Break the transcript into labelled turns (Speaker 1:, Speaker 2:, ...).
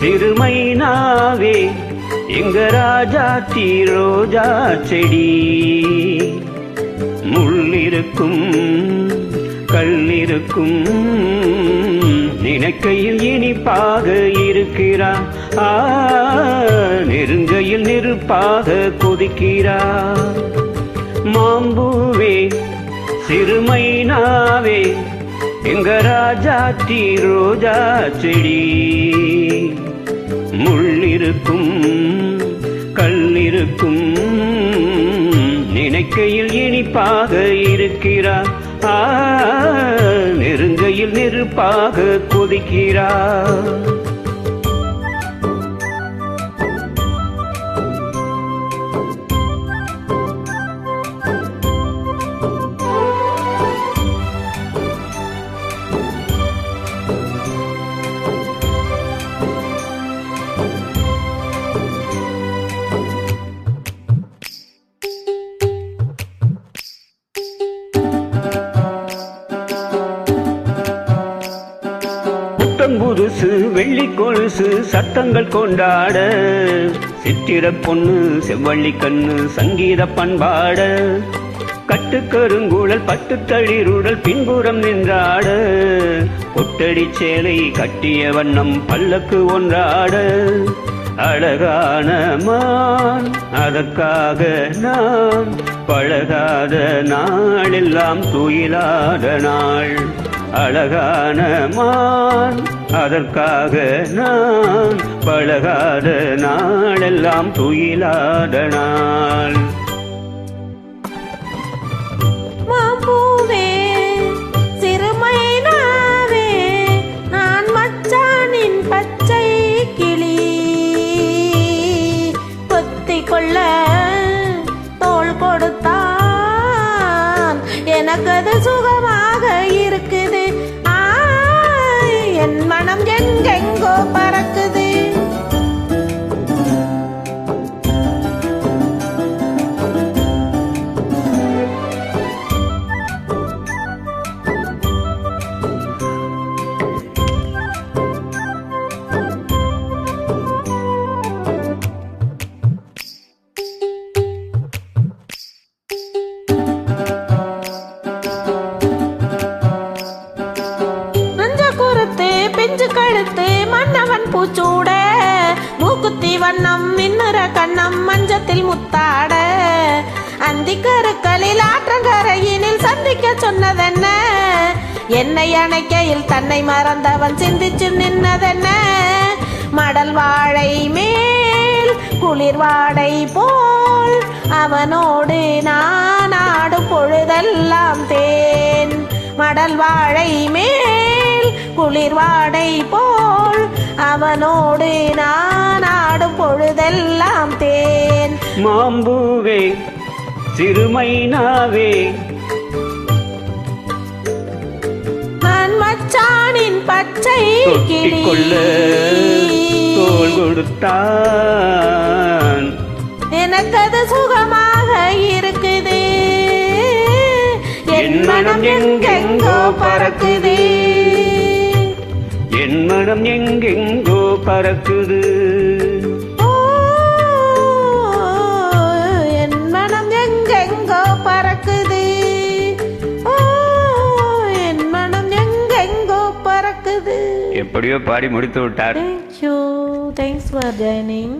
Speaker 1: சிறுமைனாவே எங்க ராஜா ரோஜா செடி. முள்ளிருக்கும் கல்லிருக்கும் நினைக்கையில் இனிப்பாக இருக்கிறா ஆ நெருங்கையில் நெருப்பாக கொதிக்கிறா மாம்பூவே சிறுமைனாவே எங்க ராஜா ரோஜா செடி. முள்ளிருக்கும் கல்லிருக்கும் நினைக்கையில் இனிப்பாக இருக்கிறா. ஆ நெருங்கையில் நெருப்பாக கொதிக்கிறா. கொலுசு வெள்ளி கொலுசு சத்தங்கள் கொண்டாட. சித்திர பொண்ணு செவ்வள்ளி கண்ணு சங்கீத பண்பாட. கட்டுக்கருங்கூழல் பத்து தளிருடல் பின்புறம் நின்றாட. கொட்டடி சேலை கட்டிய வண்ணம் பல்லக்கு ஒன்றாட. அழகான மான் அதற்காக நான் பழகாத நாளெல்லாம் துயிலாத நாள். அழகான மான். அதற்காக நான் பழகாத நாளெல்லாம் துயிலாத நாள்.
Speaker 2: மாம்பூவே கொள்ள தோள் கொடுத்தான். எனக்கு அது கழுத்து மன்னவன் பூச்சூட மூக்குத்தி வண்ணம் மின்னுற கண்ணம் மஞ்சத்தில் முத்தாட. அந்தி கருக்களில் ஆற்றங்கரையினில் சந்திக்க சொன்னதென்ன? என்னை அணைக்கையில் தன்னை மறந்தவன் சிந்திச்சு நின்னதென்ன? மடல் வாழை மேல் குளிர் வாடை போல் அவனோடு நான் ஆடும் பொழுதெல்லாம் தேன். மடல் வாழை மேல் குளிர் வாடை போல் அவனோடு நான் ஆடும் பொழுதெல்லாம் தேன்.
Speaker 1: மாம்பூவே சிறுமைனாவே.
Speaker 2: நான் மச்சானின் பச்சை கிளி.
Speaker 1: தொட்டிக்கொள்ள தோல் கொடுத்தான்.
Speaker 2: எனக்கு அது சுகமாக இருக்குது. என் மனம் எங்கெங்கோ பறக்குது.
Speaker 1: மனம் எங்கெங்கோ பறக்குது.
Speaker 2: என் மனம் எங்கெங்கோ பறக்குது. என் மனம் எங்கெங்கோ பறக்குது.
Speaker 1: எப்படியோ பாடி முடித்து விட்டார்.
Speaker 2: Thank you thanks for joining